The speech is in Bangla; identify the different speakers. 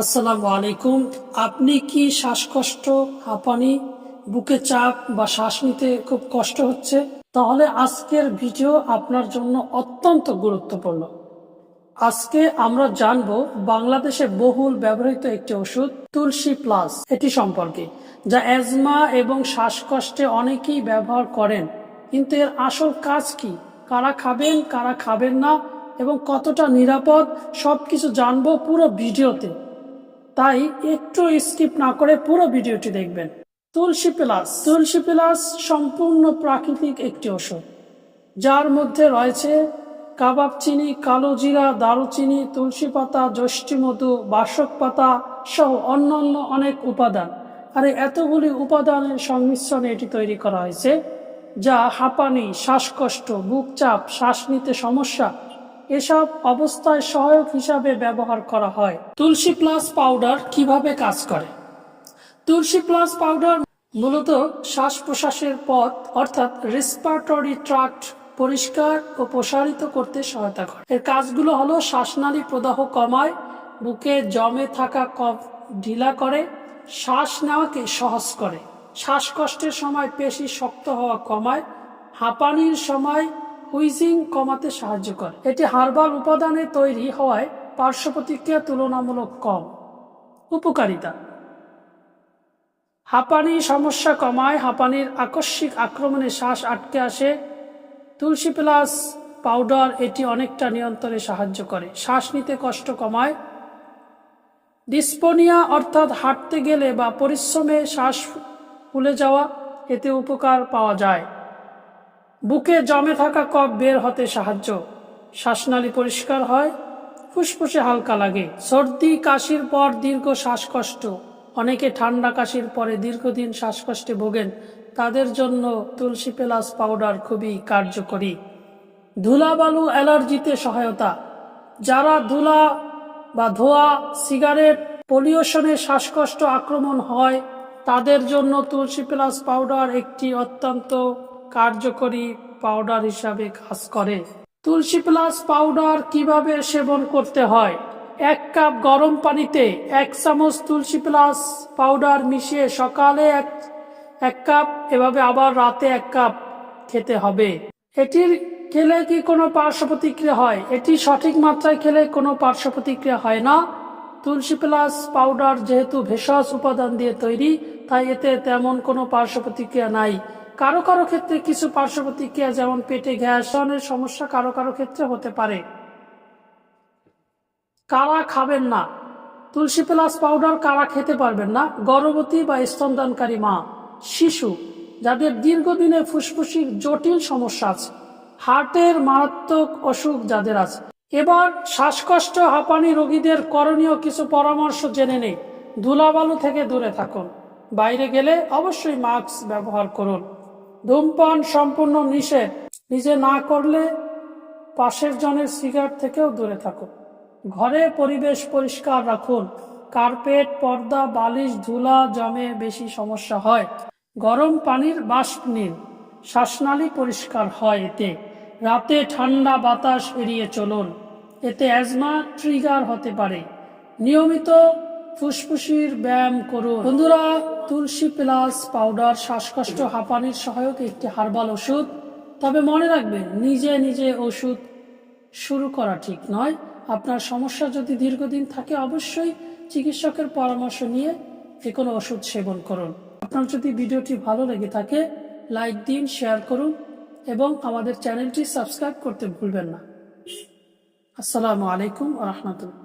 Speaker 1: আসসালামু আলাইকুম। আপনি কি শ্বাসকষ্ট, হাঁপানি, বুকে চাপ বা শ্বাস নিতে খুব কষ্ট হচ্ছে? তাহলে আজকের ভিডিও আপনার জন্য অত্যন্ত গুরুত্বপূর্ণ। আজকে আমরা জানব বাংলাদেশে বহুল ব্যবহৃত একটি ওষুধ, তুলসী প্লাস। এটি সম্পর্কে, যা অ্যাজমা এবং শ্বাসকষ্টে অনেকেই ব্যবহার করেন। কিন্তু এর আসল কাজ কি? কারা খাবেন কারা খাবেন না? এবং কতটা নিরাপদ? সবকিছু জানব পুরো ভিডিওতে। তাই একটু স্কিপ না করে পুরো ভিডিওটি দেখবেন। তুলসী প্লাস। তুলসী প্লাস সম্পূর্ণ প্রাকৃতিক একটি ওষুধ যার মধ্যে রয়েছে কাবাব চিনি, কালো জিরা, দারুচিনি, তুলসী পাতা মধু, বাসক পাতা সহ অন্যান্য অনেক উপাদান। আর এতগুলি উপাদানের সংমিশ্রণে এটি তৈরি করা হয়েছে, যা হাঁপানি, শ্বাসকষ্ট, বুক চাপ, শ্বাস নিতে সমস্যা এসব অবস্থায় সহায়ক হিসাবে ব্যবহার করা হয়। তুলসী প্লাস পাউডার কীভাবে কাজ করে? তুলসী প্লাস পাউডার মূলত শ্বাস প্রশ্বাসের পথ, অর্থাৎ রেসপারেটরি ট্রাক্ট পরিষ্কার ও প্রসারিত করতে সহায়তা করে। এর কাজগুলো হলো শ্বাসনালী প্রদাহ কমায়, বুকে জমে থাকা কফ ঢিলা করে, শ্বাস নেওয়াকে সহজ করে। শ্বাসকষ্টের সময় পেশি শক্ত হওয়া কমায়, হাঁপানির সময় হুইজিং কমাতে সাহায্য করে। এটি হার্বাল উপাদানে তৈরি হওয়ায় পার্শ্ব প্রতিক্রিয়া তুলনামূলক কম। উপকারিতা। হাঁপানি সমস্যা কমায়, হাঁপানির আকস্মিক আক্রমণে শ্বাস আটকে আসে। তুলসী প্লাস পাউডার এটি অনেকটা নিয়ন্ত্রণে সাহায্য করে। শ্বাস নিতে কষ্ট কমায়। ডিসপোনিয়া অর্থাৎ হাঁটতে গেলে বা পরিশ্রমে শ্বাস ফুলে যাওয়া, এতে উপকার পাওয়া যায়। বুকে জমে থাকা কফ বের হতে সাহায্য। শ্বাসনালী পরিষ্কার হয়, ফুসফুসে হালকা লাগে। সর্দি, কাশির পর দীর্ঘ শ্বাসকষ্ট। অনেকে ঠান্ডা কাশির পরে দীর্ঘদিন শ্বাসকষ্টে ভোগেন। তাদের জন্য তুলসী প্লাস পাউডার খুবই কার্যকরী। ধুলাবালু অ্যালার্জিতে সহায়তা। যারা ধুলা বা ধোয়া, সিগারেট, পলিউশনে শ্বাসকষ্ট আক্রমণ হয়, তাদের জন্য তুলসী প্লাস পাউডার একটি অত্যন্ত কার্যকরী পাউডার হিসাবে কাজ করে। তুলসী প্লাস পাউডার কীভাবে সেবন করতে হয়? এক কাপ গরম পানিতে এক চামচ তুলসী প্লাস পাউডার মিশিয়ে সকালে এক এক কাপ, এভাবে আবার রাতে এক কাপ খেতে হবে। এটির খেলে কি কোনো পার্শ্ব প্রতিক্রিয়া হয়? এটি সঠিক মাত্রায় খেলে কোনো পার্শ্ব প্রতিক্রিয়া হয় না। তুলসী প্লাস পাউডার যেহেতু ভেষজ উপাদান দিয়ে তৈরি, তাই এতে তেমন কোনো পার্শ্ব প্রতিক্রিয়া নাই। কারও কারও ক্ষেত্রে কিছু পার্শ্ব প্রতিক্রিয়া যেমন পেটে গ্যাস, ধরনের সমস্যা কারও কারও ক্ষেত্রে হতে পারে। কারা খাবেন না? তুলসী প্লাস পাউডার কারা খেতে পারবেন না? গর্ভবতী বা স্তনদানকারী মা, শিশু, যাদের দীর্ঘদিনে ফুসফুসির জটিল সমস্যা আছে, হার্টের মারাত্মক অসুখ যাদের আছে। এবার শ্বাসকষ্ট, হাঁপানি রোগীদের করণীয় কিছু পরামর্শ জেনে নেই। ধুলাবালু থেকে দূরে থাকুন। বাইরে গেলে অবশ্যই মাস্ক ব্যবহার করুন। ধূমপান সম্পূর্ণ নিষেধ নিজে না করলে পাশের জনের সিগারেট থেকেও দূরে থাকুন। ঘরে পরিবেশ পরিষ্কার রাখুন। কার্পেট, পর্দা, বালিশ, ধুলা জমে বেশি সমস্যা হয়। গরম পানির বাষ্প নিন। শ্বাসনালী পরিষ্কার হয় এতে। রাতে ঠান্ডা বাতাস এড়িয়ে চলুন। এতে অ্যাজমা ট্রিগার হতে পারে। নিয়মিত ফুসফুসির ব্যায়াম করুন। বন্ধুরা, তুলসী প্লাস পাউডার শ্বাসকষ্ট, হাঁপানির সহায়ক একটি হার্বাল ওষুধ। তবে মনে রাখবেন, নিজে নিজে ওষুধ শুরু করা ঠিক নয়। আপনার সমস্যা যদি দীর্ঘদিন থাকে, অবশ্যই চিকিৎসকের পরামর্শ নিয়ে যে কোনো ওষুধ সেবন করুন। আপনার যদি ভিডিওটি ভালো লেগে থাকে, লাইক দিন, শেয়ার করুন এবং আমাদের চ্যানেলটি সাবস্ক্রাইব করতে ভুলবেন না। আসসালামু আলাইকুম রহমতুল্লাহ।